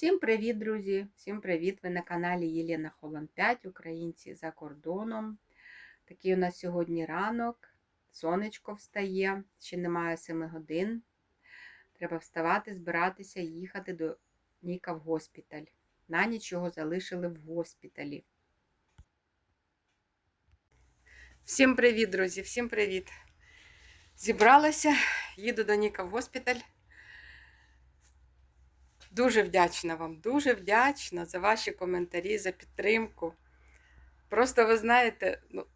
Всім привіт, друзі! Всім привіт! Ви на каналі Єлена Холланд 5, українці за кордоном. Такий у нас сьогодні ранок. Сонечко встає, ще немає 7 годин. Треба вставати, збиратися, їхати до Ніка в госпіталь. На ніч його залишили в госпіталі. Всім привіт, друзі! Всім привіт! Зібралася, їду до Ніка в госпіталь. Дуже вдячна вам, дуже вдячна за ваші коментарі, за підтримку. Просто ви знаєте, ну,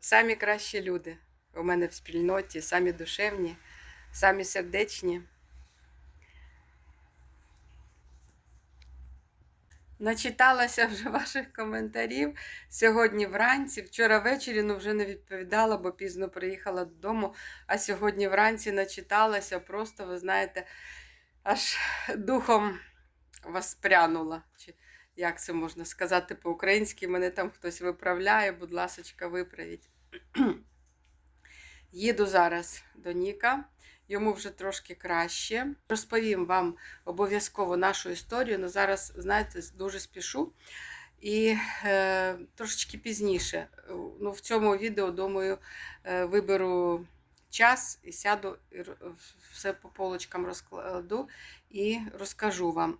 самі кращі люди у мене в спільноті, самі душевні, самі сердечні. Начиталася вже ваших коментарів сьогодні вранці. Вчора ввечері ну, вже не відповідала, бо пізно приїхала додому. А сьогодні вранці начиталася, просто, ви знаєте, аж духом воспрянула. Чи як це можна сказати по-українськи? Мене там хтось виправляє, будь ласочка, виправіть. Їду зараз до Ніка, йому вже трошки краще. Розповім вам обов'язково нашу історію, але зараз, знаєте, дуже спішу. І е, трошечки пізніше. Ну, В цьому відео, думаю, е, виберу час і сяду, все по полочкам розкладу і розкажу вам.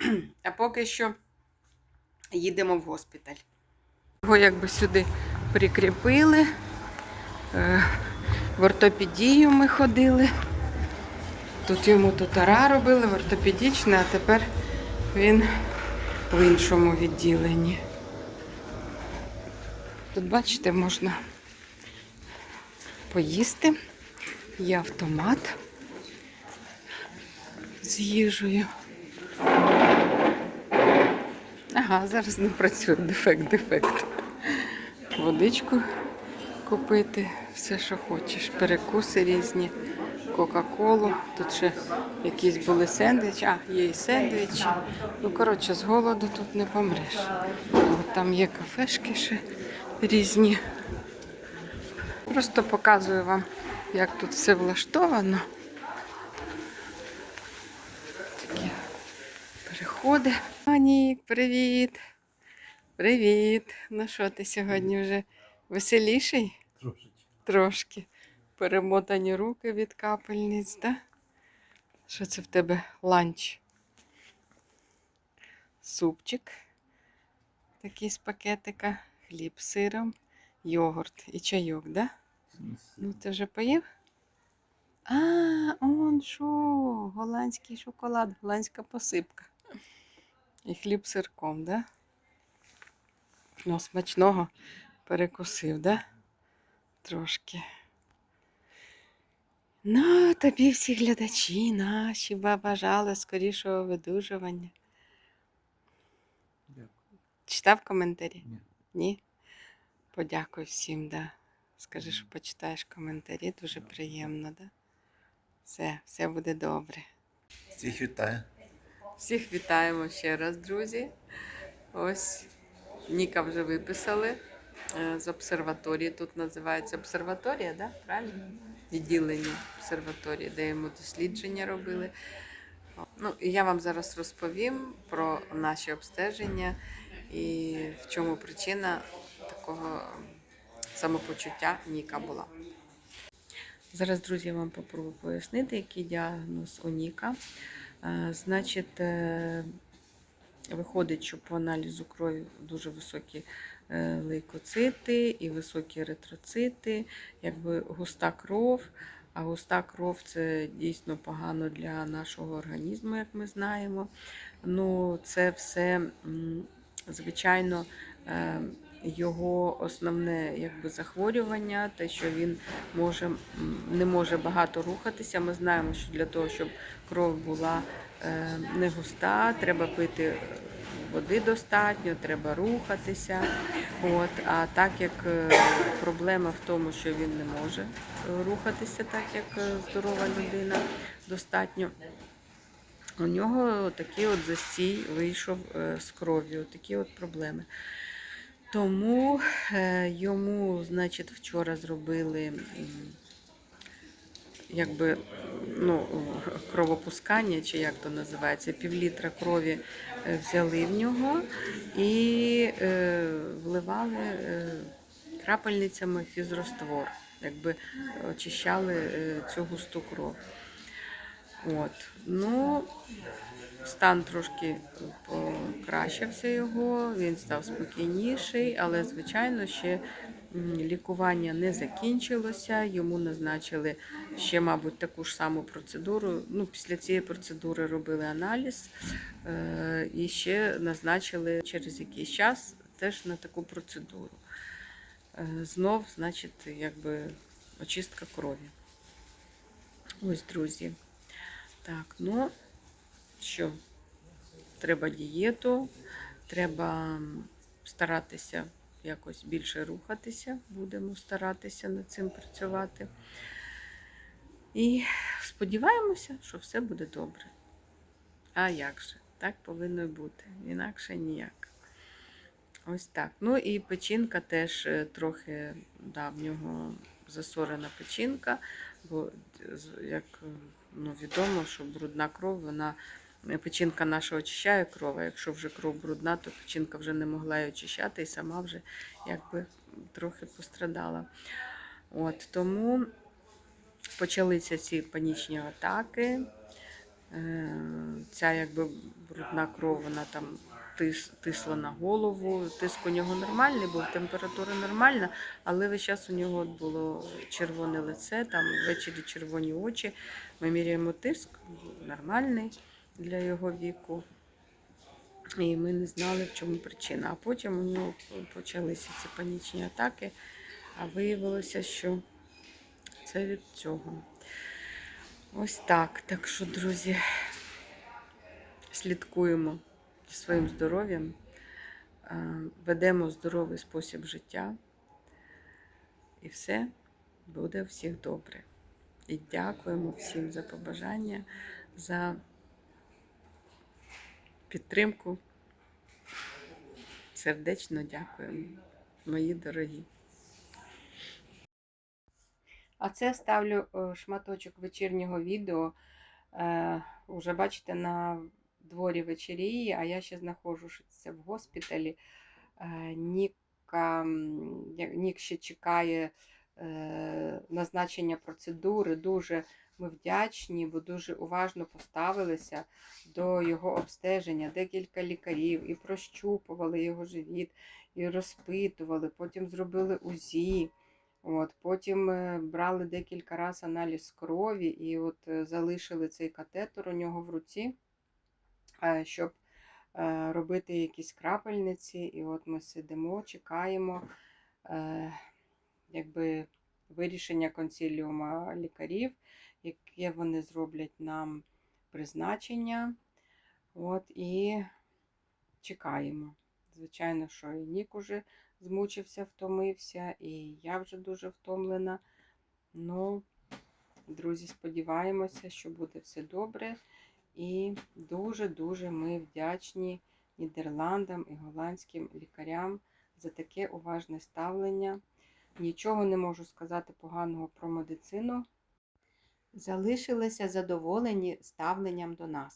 А поки що їдемо в госпіталь. Його якби сюди прикріпили. Е, В ортопедію ми ходили. Тут йому тутара робили в ортопедічне, а тепер він в іншому відділенні. Тут, бачите, можна поїсти. Є автомат з їжею. Ага, зараз не працює дефект, дефект. Водичку купити, все, що хочеш. Перекуси різні, Кока-Колу. Тут ще якісь були сендвічі. А, є і сендвічі. Ну, коротше, з голоду тут не помреш. Там є кафешки ще різні. Просто показую вам, як тут все влаштовано. Такі переходи. Анік, привіт! Привіт! Ну що ти сьогодні вже веселіший? Трошечки. Трошки. Перемотані руки від капельниць, так? Що це в тебе ланч? Супчик. Такий з пакетика, хліб з сиром, йогурт і чайок, да? Ну, ти вже поїв? А, он що, голландський шоколад, голландська посипка. І хліб з сирком, да? Ну, смачного перекусив, да? Трошки. Ну, тобі всі глядачі наші бажали скорішого видужування. Дякую. Читав коментарі? Ні. Ні? Подякуй всім, да. Скажи, що почитаєш коментарі, дуже приємно, да? Все, все буде добре. Всіх вітаю. Всіх вітаємо ще раз, друзі. Ось Ніка вже виписали е, з обсерваторії. Тут називається обсерваторія, да? правильно? Відділення обсерваторії, де йому дослідження робили. Ну, і я вам зараз розповім про наші обстеження і в чому причина такого самопочуття Ніка була. Зараз, друзі, я вам попробую пояснити, який діагноз у Ніка. Е, Значить, е, виходить, що по аналізу крові дуже високі е, лейкоцити і високі еритроцити, якби густа кров. А густа кров це дійсно погано для нашого організму, як ми знаємо. Ну, це все, звичайно, його основне якби, захворювання, те, що він може, не може багато рухатися. Ми знаємо, що для того, щоб кров була е, не густа, треба пити води достатньо, треба рухатися. От, а так як е, проблема в тому, що він не може е, рухатися так, як е, здорова людина достатньо. У нього такий от застій вийшов е, з кров'ю, такі от проблеми. Тому е, йому, значить, вчора зробили якби ну, кровопускання, чи як то називається, півлітра крові е, взяли в нього і е, вливали е, крапельницями фізроствор, якби очищали цю густу кров. От. Ну, стан трошки покращився його, він став спокійніший, але, звичайно, ще лікування не закінчилося. Йому назначили ще, мабуть, таку ж саму процедуру. Ну, після цієї процедури робили аналіз е, і ще назначили через якийсь час теж на таку процедуру. Е, Знов, значить, якби очистка крові. Ось, друзі. Так, ну що, треба дієту, треба старатися якось більше рухатися, будемо старатися над цим працювати. І сподіваємося, що все буде добре. А як же? Так повинно бути. Інакше ніяк. Ось так. Ну і печінка теж е, трохи, да, в нього засорена печінка, бо як е, ну, відомо, що брудна кров, вона е, печінка наша очищає кров, а якщо вже кров брудна, то печінка вже не могла її очищати і сама вже якби трохи пострадала. От, тому почалися ці панічні атаки. Е, Ця якби брудна кров, вона там тис, тисла на голову. Тиск у нього нормальний був, температура нормальна, але весь час у нього було червоне лице, там ввечері червоні очі. Ми міряємо тиск, нормальний для його віку. І ми не знали, в чому причина. А потім у нього почалися ці панічні атаки, а виявилося, що це від цього. Ось так. Так що, друзі, слідкуємо своїм здоров'ям, е, ведемо здоровий спосіб життя, і все буде у всіх добре. І дякуємо всім за побажання, за підтримку. Сердечно дякуємо, мої дорогі. А це ставлю е, шматочок вечірнього відео. Е, Уже бачите, на дворі вечеріє, а я ще знаходжуся в госпіталі. Е, Ніка, Нік ще чекає е, назначення процедури. Дуже ми вдячні, бо дуже уважно поставилися до його обстеження. Декілька лікарів і прощупували його живіт, і розпитували, потім зробили УЗІ. От, потім е, брали декілька разів аналіз крові і от е, залишили цей катетер у нього в руці, щоб е, робити якісь крапельниці. І от ми сидимо, чекаємо е, якби, вирішення консиліума лікарів, яке вони зроблять нам призначення. От, і чекаємо. Звичайно, що і Нік уже змучився, втомився, і я вже дуже втомлена. Ну, друзі, сподіваємося, що буде все добре. І дуже-дуже ми вдячні Нідерландам і голландським лікарям за таке уважне ставлення. Нічого не можу сказати поганого про медицину. Залишилися задоволені ставленням до нас.